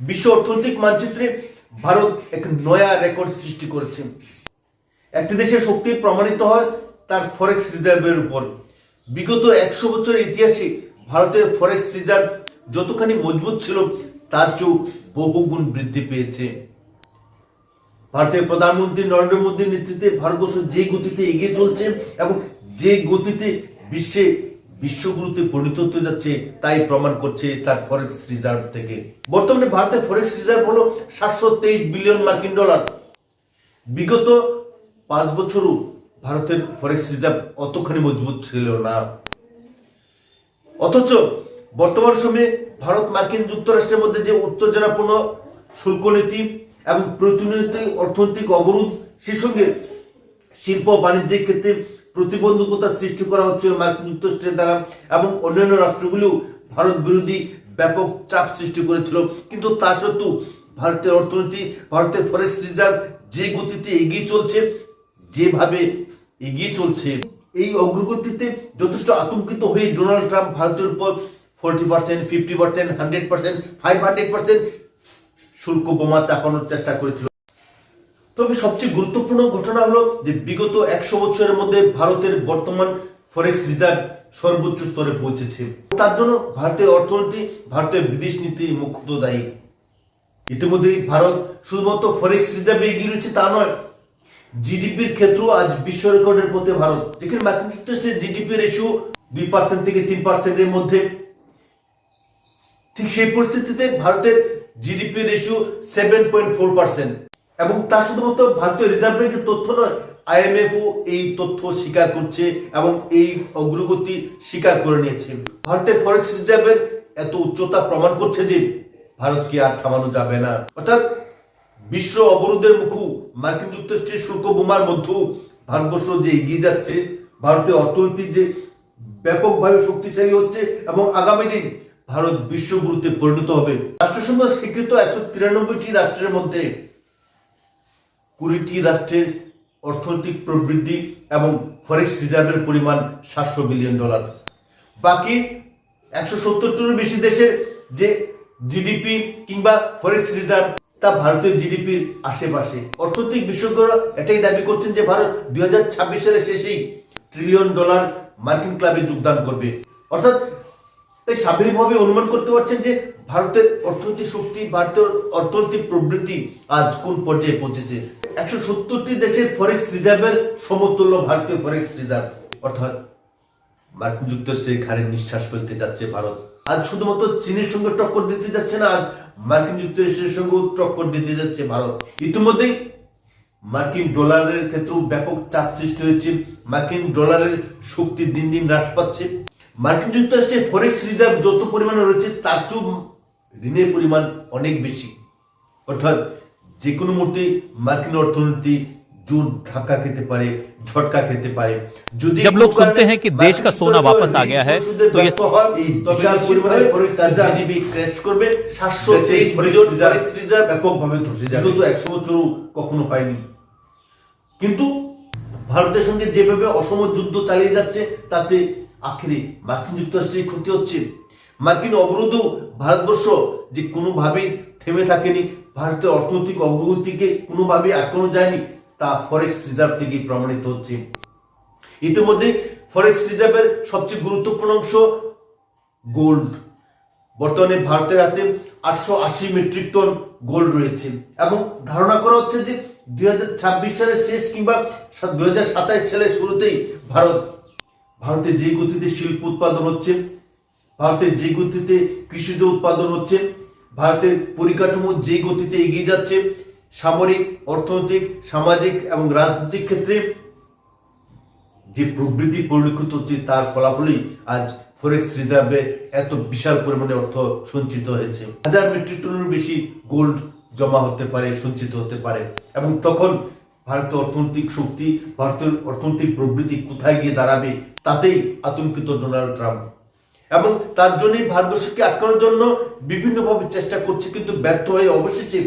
বিশ্ব অর্থনৈতিক মানচিত্রে ভারত এক নয়া রেকর্ড সৃষ্টি করেছে। একটি দেশের শক্তি প্রমাণিত হয় তার ফরেক্স রিজার্ভের উপর। বিগত একশো বছরের ইতিহাসে ভারতের ফরেক্স রিজার্ভ যতখানি মজবুত ছিল, তার চেয়েও বহুগুণ বৃদ্ধি পেয়েছে। ভারতের প্রধানমন্ত্রী নরেন্দ্র মোদীর নেতৃত্বে ভারতবর্ষ যে গতিতে এগিয়ে চলছে এবং যে গতিতে বিশ্বে বিশ্বগুরুতে পরিণত হতে যাচ্ছে, তাই প্রমাণ করছে তার ফরেক্স রিজার্ভ থেকে। বর্তমানে ভারতের ফরেক্স রিজার্ভ হলো সাতশো তেইশ বিলিয়ন মার্কিন ডলার বিগত পাঁচ বছরও ভারতের ফরেক্স রিজার্ভ অতখানি মজবুত ছিল না। অথচ বর্তমান সময়ে ভারত মার্কিন যুক্তরাষ্ট্রের মধ্যে যে উত্তেজনাপূর্ণ শুল্ক নীতি এবং প্রতিনিয়ত অর্থনৈতিক অবরোধ, সেই সঙ্গে শিল্প বাণিজ্যের ক্ষেত্রে প্রতিবন্ধকতা সৃষ্টি করা হচ্ছে মার্কিন যুক্তরাষ্ট্রের দ্বারা এবং অন্যান্য রাষ্ট্রগুলিও ভারত বিরোধী ব্যাপক চাপ সৃষ্টি করেছিল। কিন্তু তা সত্ত্বেও ভারতের অর্থনীতি, ভারতের ফরেক্স রিজার্ভ যে গতিতে এগিয়ে চলছে, যেভাবে এগিয়ে চলছে, এই অগ্রগতিতে যথেষ্ট আতঙ্কিত হয়ে ডোনাল্ড ট্রাম্প ভারতের উপর forty percent fifty percent hundred percent five hundred percent শুল্ক বোমা চাপানোর চেষ্টা করেছিল। তবে সবচেয়ে গুরুত্বপূর্ণ ঘটনা হলো যে বিগত একশো বছরের মধ্যে ভারতের বর্তমান ফরেক্স রিজার্ভ সর্বোচ্চ স্তরে পৌঁছেছে। তার জন্য ভারতের অর্থনীতি ভারতের বিদেশ নীতি মুখ্যত দায়ী। ইতিমধ্যেই ভারত শুধুমাত্র ফরেক্স রিজার্ভে এগিয়ে রয়েছে তা নয় জিডিপির ক্ষেত্রেও আজ বিশ্ব রেকর্ডের পথে ভারত। যেখানে মার্কিন যুক্তরাষ্ট্রের জিডিপি রেশিও দুই পার্সেন্ট থেকে তিন পার্সেন্টের মধ্যে। ঠিক সেই পরিস্থিতিতে ভারতের GDP ratio seven point four percent এবং তা শুধুমাত্র ভারতীয় রিজার্ভ ব্যাংকের তথ্য নয় আইএমএফও এই তথ্য স্বীকার করছে এবং এই অগ্রগতি স্বীকার করে নিয়েছে। ভারতের ফরেক্স রিজার্ভের এত উচ্চতা প্রমাণ করছে যে ভারতকে আর থামানো যাবে না। অর্থাৎ বিশ্ব অবরোধের মুখু মার্কিন যুক্তরাষ্ট্রের শুল্ক বোমার মধ্যেও ভারতবর্ষ যে এগিয়ে যাচ্ছে, ভারতীয় অর্থনীতি যে ব্যাপকভাবে শক্তিশালী হচ্ছে এবং আগামী দিন ভারত বিশ্বগুরুতে পরিণত হবে। রাষ্ট্রসংঘ স্বীকৃত একশো তিরানব্বইটি রাষ্ট্রের মধ্যে কুড়িটি রাষ্ট্রের অর্থনৈতিক প্রবৃদ্ধি এবং ফরেক্স রিজার্ভের পরিমাণ সাতশো বিলিয়ন ডলার বাকি একশো সত্তরটিরও বেশি দেশের যে জিডিপি কিংবা ফরেক্স রিজার্ভ তা ভারতের জিডিপির আশেপাশে। অর্থনৈতিক বিশেষজ্ঞরা এটাই দাবি করছেন যে ভারত দুই হাজার ছাব্বিশ সালের শেষেই ট্রিলিয়ন ডলার মার্কিন ক্লাবে যোগদান করবে। অর্থাৎ তাই স্বাভাবিকভাবে অনুমান করতে পারছেন যে ভারতের অর্থনৈতিক শক্তি, ভারতের অর্থনৈতিক প্রবৃত্তি আজ কোন পর্যায়ে পৌঁছেছে। একশো সত্তরটি দেশের ফরেক্স রিজার্ভের সমতুল্য ভারতীয় ফরেক্স রিজার্ভ, অর্থাৎ মার্কিন যুক্তরাষ্ট্রের ঘাড়ে নিঃশ্বাস ফেলতে যাচ্ছে ভারত। আজ শুধুমাত্র চীনের সঙ্গে টক্কর দিতে যাচ্ছে না, আজ মার্কিন যুক্তরাষ্ট্রের সঙ্গে টক্কর দিতে যাচ্ছে ভারত। ইতিমধ্যেই মার্কিন ডলারের ক্ষেত্রেও ব্যাপক চাপ সৃষ্টি হয়েছে। মার্কিন ডলারের শক্তি দিন দিন হ্রাস পাচ্ছে। মার্কিন যুক্তরাষ্ট্রের ফরেক্স রিজার্ভ যত পরিমাণে রয়েছে, তার চেয়েও ঋণের পরিমাণ অনেক বেশি। অর্থাৎ যে কোনো মুহূর্তে মার্কিন অর্থনীতি জোর ধাক্কা খেতে পারে ঝটকা খেতে পারে যদি जब लोग सुनते हैं कि देश का सोना वापस आ गया है तो ये এই বিশাল পরিমাণে ফরেক্স জিডিপি ক্র্যাশ করবে 723 বিলিয়ন ফরেক্স রিজার্ভ ব্যাপকভাবে ধসে যাবে বিগত 100 বছরও কখনো হয়নি কিন্তু ভারতের সঙ্গে যেভাবে অসম যুদ্ধ চালিয়ে যাচ্ছে তাতে আখেরে মার্কিন যুক্তরাষ্ট্রের ক্ষতি হচ্ছে মার্কিন অবরোধও ভারতবর্ষ যে কোনোভাবেই থেমে থাকেনি। ভারতের অর্থনৈতিক অগ্রগতিকে কোনোভাবেই আটকানো যায়নি। তা ফরেক্স রিজার্ভ থেকে প্রমাণিত হচ্ছে। ইতিমধ্যে ফরেক্স রিজার্ভের সবচেয়ে গুরুত্বপূর্ণ অংশ গোল্ড বর্তমানে ভারতের হাতে আটশো আশি মেট্রিক টন গোল্ড রয়েছে। এবং ধারণা করা হচ্ছে যে দুই হাজার ছাব্বিশ সালের শেষ কিংবা দু হাজার সাতাশ সালের শুরুতেই ভারত, ভারতে যে গতিতে শিল্প উৎপাদন হচ্ছে ভারতের যে গতিতে কৃষিজ উৎপাদন হচ্ছে ভারতের পরিকাঠামো যে গতিতে এগিয়ে যাচ্ছে, সামরিক, অর্থনৈতিক, সামাজিক এবং রাজনৈতিক ক্ষেত্রে যে প্রবৃদ্ধি পরিলক্ষিত হচ্ছে, তার ফলাফলই আজ ফরেক্স রিজার্ভে এত বিশাল পরিমাণে অর্থ সঞ্চিত হয়েছে। হাজার মেট্রিক টনের বেশি গোল্ড জমা হতে পারে, সঞ্চিত হতে পারে। এবং তখন ভারতের অর্থনৈতিক শক্তি, ভারতের অর্থনৈতিক প্রবৃদ্ধি কোথায় গিয়ে দাঁড়াবে, তাতেই আতঙ্কিত ডোনাল্ড ট্রাম্প এবং তার জন্যই ভারতবর্ষকে আটকানোর জন্য বিভিন্নভাবে চেষ্টা করছে, কিন্তু ব্যর্থ হয়ে অবশেষে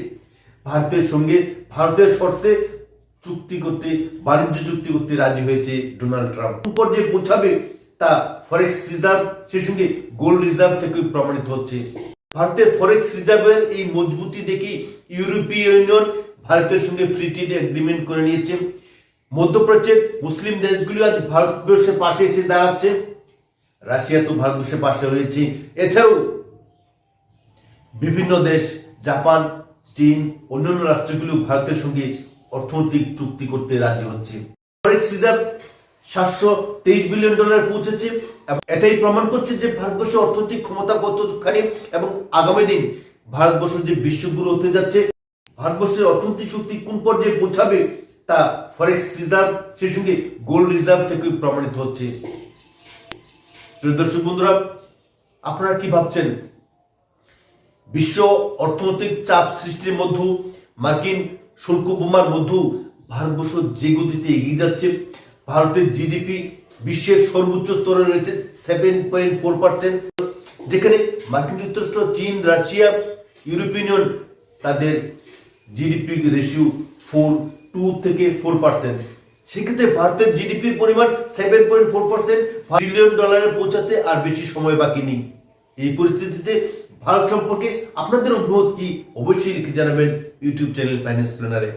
ভারতের সঙ্গে ভারতের শর্তে চুক্তি করতে, বাণিজ্য চুক্তি করতে রাজি হয়েছে ডোনাল্ড ট্রাম্প। পর্যায়ে পৌঁছাবে তা ফরেক্স রিজার্ভ, সেই সঙ্গে গোল্ড রিজার্ভ থেকে প্রমাণিত হচ্ছে। ভারতের ফরেক্স রিজার্ভের এই মজবুতি দেখে ইউরোপীয় ইউনিয়ন ভারতের সঙ্গে ফ্রি ট্রেড এগ্রিমেন্ট করে নিয়েছে। মধ্যপ্রাচ্যের মুসলিম দেশগুলি আজ ভারতবর্ষের পাশে এসে দাঁড়াচ্ছে। রাশিয়া তো ভারতবর্ষের পাশে রয়েছে। এছাড়াও বিভিন্ন দেশ, জাপান, চীন, অন্যান্য রাষ্ট্রগুলো ভারতের সঙ্গে অর্থনৈতিক চুক্তি করতে রাজি হচ্ছে। ফরেক্স রিজার্ভ সাতশো তেইশ বিলিয়ন ডলার পৌঁছেছে এবং এটাই প্রমাণ করছে যে ভারতবর্ষের অর্থনৈতিক ক্ষমতা কতখানি এবং আগামী দিন ভারতবর্ষ যে বিশ্বগুরু হতে যাচ্ছে, ভারতবর্ষের অর্থনৈতিক শক্তি কোন পর্যায়ে পৌঁছাবে তা ফরেক্স রিজার্ভ সেই সঙ্গে গোল্ড রিজার্ভ থেকে প্রমাণিত হচ্ছে। দর্শক বন্ধুরা, আপনারা কি ভাবছেন? বিশ্ব অর্থনৈতিক চাপ সৃষ্টির মধ্যে মার্কিন শুল্ক বোমার মধ্যে ভারতবর্ষ যে গতিতে এগিয়ে যাচ্ছে, ভারতের জিডিপি বিশ্বের সর্বোচ্চ স্তরে রয়েছে সেভেন পয়েন্ট ফোর পার্সেন্ট যেখানে মার্কিন যুক্তরাষ্ট্র, চীন, রাশিয়া ইউরোপিয়ান ইউনিয়ন, তাদের জিডিপি রেশিও ফোর টু থেকে ফোর পার্সেন্ট সেক্ষেত্রে ভারতের জিডিপির পরিমাণ seven point four percent billion ডলারে পৌঁছাতে আর বেশি সময় বাকি নেই। এই পরিস্থিতিতে ভারত সম্পর্কে আপনাদের অভিমত কি? অবশ্যই লিখে জানাবেন ইউটিউব চ্যানেল ফাইন্যান্স প্ল্যানারে